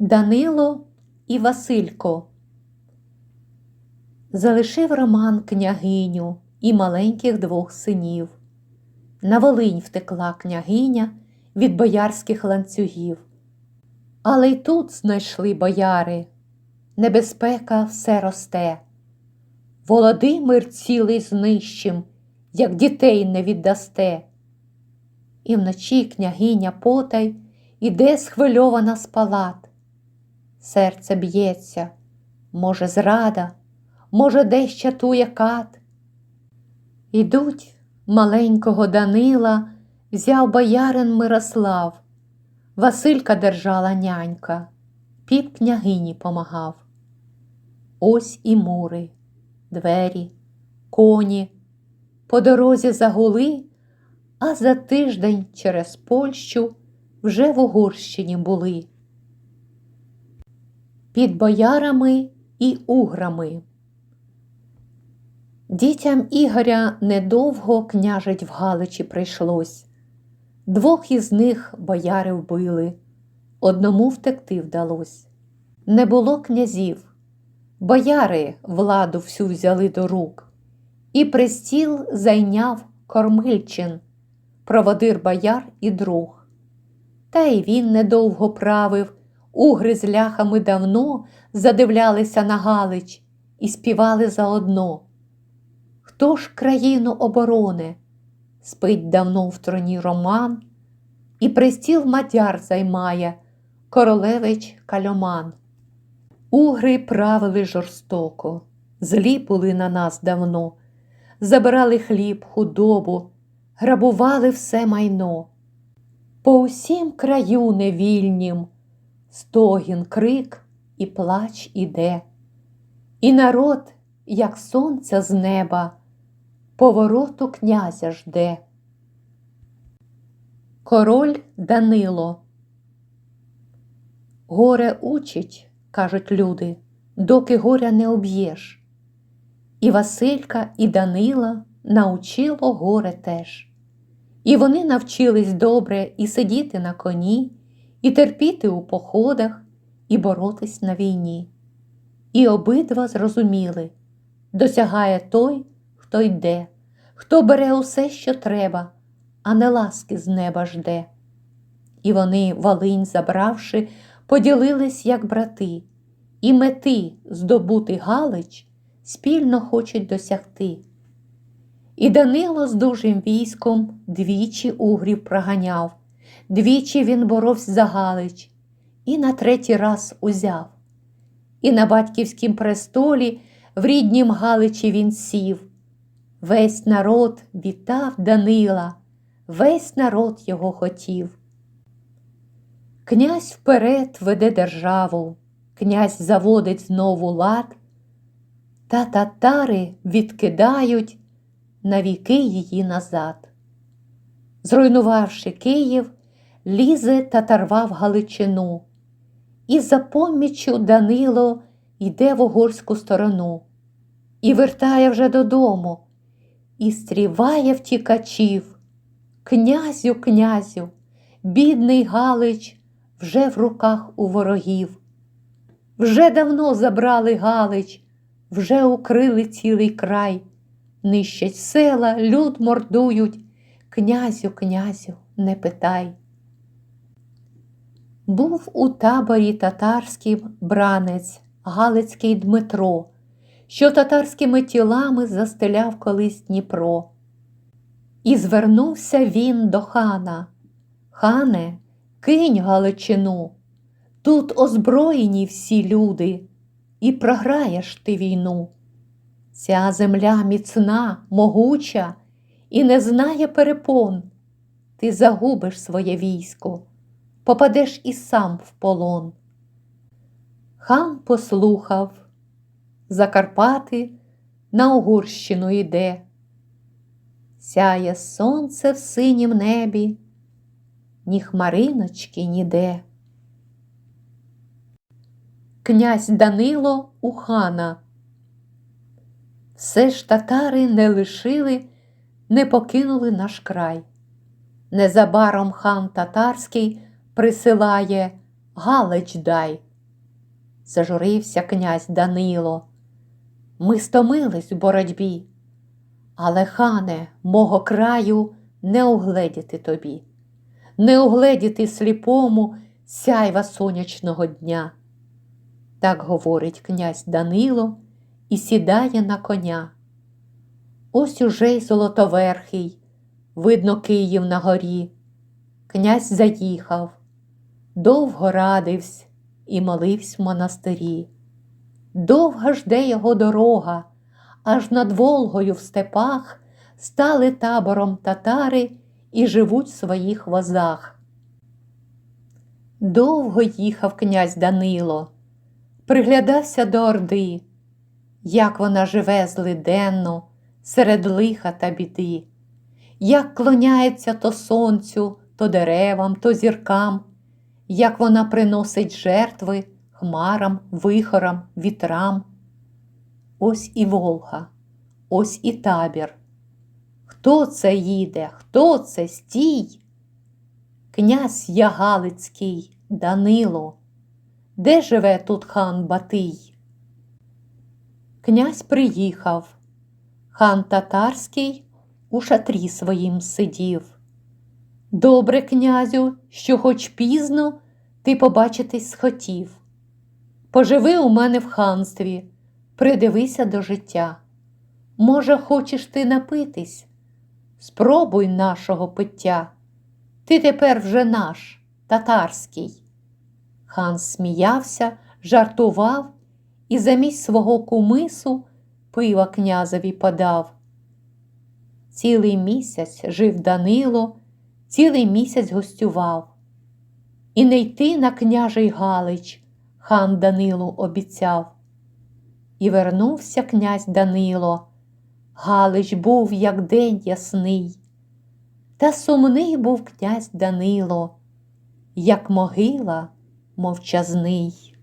Данило і Василько. Залишив Роман княгиню і маленьких двох синів. На Волинь втекла княгиня від боярських ланцюгів. Але й тут знайшли бояри, небезпека все росте. Володимир цілий знищим, як дітей не віддасте. І вночі княгиня потай іде схвильована з палат. Серце б'ється, може, зрада, може, десь чатує кат. Ідуть маленького Данила, взяв боярин Мирослав, Василька держала нянька, піп княгині помагав. Ось і мури, двері, коні, по дорозі загули, а за тиждень через Польщу вже в Угорщині були. Під боярами і уграми. Дітям Ігоря недовго княжить в Галичі прийшлось. Двох із них бояри вбили, одному втекти вдалось. Не було князів, бояри владу всю взяли до рук, і престіл зайняв Кормильчин, проводир бояр і друг. Та й він недовго правив, угри з ляхами давно задивлялися на Галич і співали заодно. Хто ж країну оборони? Спить давно в троні Роман, і престіл мадяр займає королевич кальоман. Угри правили жорстоко, злі були на нас давно, забирали хліб, худобу, грабували все майно. По усім краю невільнім стогін, крик і плач іде, і народ, як сонце з неба, повороту князя жде. Король Данило. Горе учить, кажуть люди, доки горя не об'єш. І Василька, і Данила научило горе теж. І вони навчились добре і сидіти на коні, і терпіти у походах, і боротись на війні. І обидва зрозуміли досягає той, хто йде, хто бере усе, що треба, а не ласки з неба жде. І вони, Волинь забравши, поділились, як брати, і мети здобути Галич спільно хочуть досягти. І Данило з дужим військом двічі угрів проганяв, двічі він боровся за Галич, і на третій раз узяв. І на батьківськім престолі в ріднім Галичі він сів. Весь народ вітав Данила, весь народ його хотів. Князь вперед веде державу, князь заводить знову лад, та татари відкидають навіки її назад. Зруйнувавши Київ, лізе татарва в Галичину, і за поміччю Данило йде в угорську сторону, і вертає вже додому, і стріває втікачів. Князю, князю, бідний Галич вже в руках у ворогів. Вже давно забрали Галич, вже укрили цілий край, нищать села, люд мордують. Князю, князю, не питай. Був у таборі татарським бранець Галицький Дмитро, що татарськими тілами застеляв колись Дніпро. І звернувся він до хана. Хане, кинь Галичину, тут озброєні всі люди, і програєш ти війну. Ця земля міцна, могуча і не знає перепон. Ти загубиш своє військо, попадеш і сам в полон. Хан послухав, Закарпати на Угорщину йде. Сяє сонце в синім небі, ні хмариночки ніде. Князь Данило у хана. Все ж татари не лишили, не покинули наш край. Незабаром хан татарський присилає Галич дай, зажурився князь Данило. Ми стомились в боротьбі, але, хане, мого краю не угледіти тобі, не угледіти сліпому сяйва сонячного дня. Так говорить князь Данило і сідає на коня. Ось уже й золотоверхий, видно Київ на горі. Князь заїхав, довго радивсь і моливсь в монастирі. Довга жде його дорога, аж над Волгою в степах стали табором татари і живуть в своїх возах. Довго їхав князь Данило, приглядався до Орди, як вона живе злиденно серед лиха та біди, як клоняється то сонцю, то деревам, то зіркам, як вона приносить жертви хмарам, вихорам, вітрам. Ось і Волга, ось і табір. Хто це їде? Хто це стій? Князь Ягалицький Данило, де живе тут хан Батий? Князь приїхав, хан татарський у шатрі своїм сидів. Добре, князю, що хоч пізно ти побачитись схотів. Поживи у мене в ханстві, придивися до життя. Може, хочеш ти напитись? Спробуй нашого пиття. Ти тепер вже наш, татарський. Хан сміявся, жартував і замість свого кумису пива князеві подав. Цілий місяць жив Данило, цілий місяць гостював. І не йти на княжий Галич хан Данилу обіцяв. І вернувся князь Данило. Галич був, як день ясний, та сумний був князь Данило, як могила мовчазний.